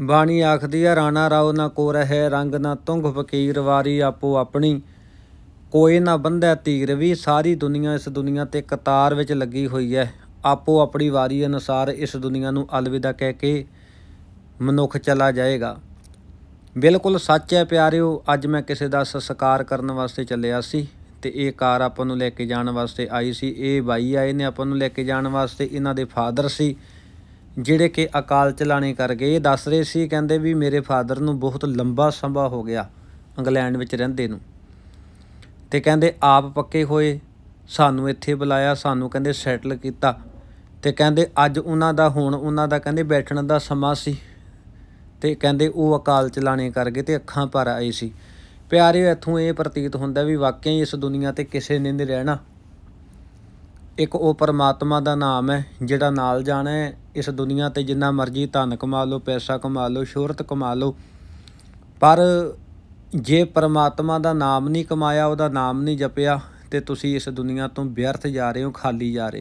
ਬਾਣੀ ਆਖਦੀ ਆ, ਰਾਣਾ ਰਾਓ ਨਾ ਕੋ ਰਹਿ, ਰੰਗ ਨਾ ਤੁੰਗ ਫਕੀਰ, ਵਾਰੀ ਆਪੋ ਆਪਣੀ। ਕੋਈ ਨਾ ਬੰਧੈ ਧੀਰ ਵੀ, ਸਾਰੀ ਦੁਨੀਆ ਇਸ ਦੁਨੀਆ ਤੇ ਕਤਾਰ ਵਿੱਚ ਲੱਗੀ ਹੋਈ ਹੈ ਆਪੋ ਆਪਣੀ ਵਾਰੀ ਅਨੁਸਾਰ ਇਸ ਦੁਨੀਆ ਨੂੰ ਅਲਵਿਦਾ ਕਹਿ ਕੇ ਮਨੁੱਖ ਚਲਾ ਜਾਏਗਾ। ਬਿਲਕੁਲ ਸੱਚ ਹੈ ਪਿਆਰਿਓ, ਅੱਜ ਮੈਂ ਕਿਸੇ ਦਾ ਸਸਕਾਰ ਕਰਨ ਵਾਸਤੇ ਚੱਲਿਆ ਸੀ ਤੇ ਇਹ ਕਾਰ ਆਪਾਂ ਨੂੰ ਲੈ ਕੇ ਜਾਣ ਵਾਸਤੇ ਆਈ ਸੀ। ਇਹ ਬਾਈ ਆਏ ਨੇ ਆਪਾਂ ਨੂੰ ਲੈ ਕੇ ਜਾਣ ਵਾਸਤੇ ਇਹਨਾਂ ਦੇ ਫਾਦਰ ਸੀ। ਜਿਹੜੇ ਕਿ ਅਕਾਲ ਚਲਾਣੇ ਕਰ ਗਏ, ਇਹ ਦੱਸ ਰਹੇ ਸੀ, ਕਹਿੰਦੇ ਵੀ ਮੇਰੇ ਫਾਦਰ ਨੂੰ ਬਹੁਤ ਲੰਬਾ ਸਮਾਂ ਹੋ ਗਿਆ ਇੰਗਲੈਂਡ ਵਿੱਚ ਰਹਿੰਦੇ ਨੂੰ। ਤੇ ਕਹਿੰਦੇ ਆਪ ਪੱਕੇ ਹੋਏ, ਸਾਨੂੰ ਇੱਥੇ ਬੁਲਾਇਆ, ਸਾਨੂੰ ਕਹਿੰਦੇ ਸੈਟਲ ਕੀਤਾ। ਤੇ ਕਹਿੰਦੇ ਅੱਜ ਉਹਨਾਂ ਦਾ, ਹੁਣ ਉਹਨਾਂ ਦਾ ਕਹਿੰਦੇ ਬੈਠਣ ਦਾ ਸਮਾਂ ਸੀ। ਤੇ ਕਹਿੰਦੇ ਉਹ ਅਕਾਲ ਚਲਾਣੇ ਕਰ ਗਏ ਤੇ ਅੱਖਾਂ ਭਰ ਆਏ ਸੀ। ਪਿਆਰਿਓ, ਇੱਥੋਂ ਇਹ ਪ੍ਰਤੀਤ ਹੁੰਦਾ ਵੀ ਵਾਕਿਆ ਹੀ ਇਸ ਦੁਨੀਆ ਤੇ ਕਿਸੇ ਨੇ ਨਹੀਂ ਰਹਿਣਾ। ਇੱਕ ਉਹ ਪਰਮਾਤਮਾ ਦਾ ਨਾਮ ਹੈ, ਜਿਹੜਾ ਨਾਲ ਜਾਣਾ ਹੈ, ਇਸ ਦੁਨੀਆ ਤੇ ਜਿੰਨਾ ਮਰਜ਼ੀ ਧਨ ਕਮਾ ਲਓ, ਪੈਸਾ ਕਮਾ ਲਓ, ਸ਼ੋਹਰਤ ਕਮਾ ਲਓ। ਪਰ ਜੇ ਪਰਮਾਤਮਾ ਦਾ ਨਾਮ ਨਹੀਂ ਕਮਾਇਆ, ਉਹਦਾ ਨਾਮ ਨਹੀਂ ਜਪਿਆ, ਤੇ ਤੁਸੀਂ ਇਸ ਦੁਨੀਆ ਤੋਂ ਵਿਅਰਥ ਜਾ ਰਹੇ ਹੋ, ਖਾਲੀ ਜਾ ਰਹੇ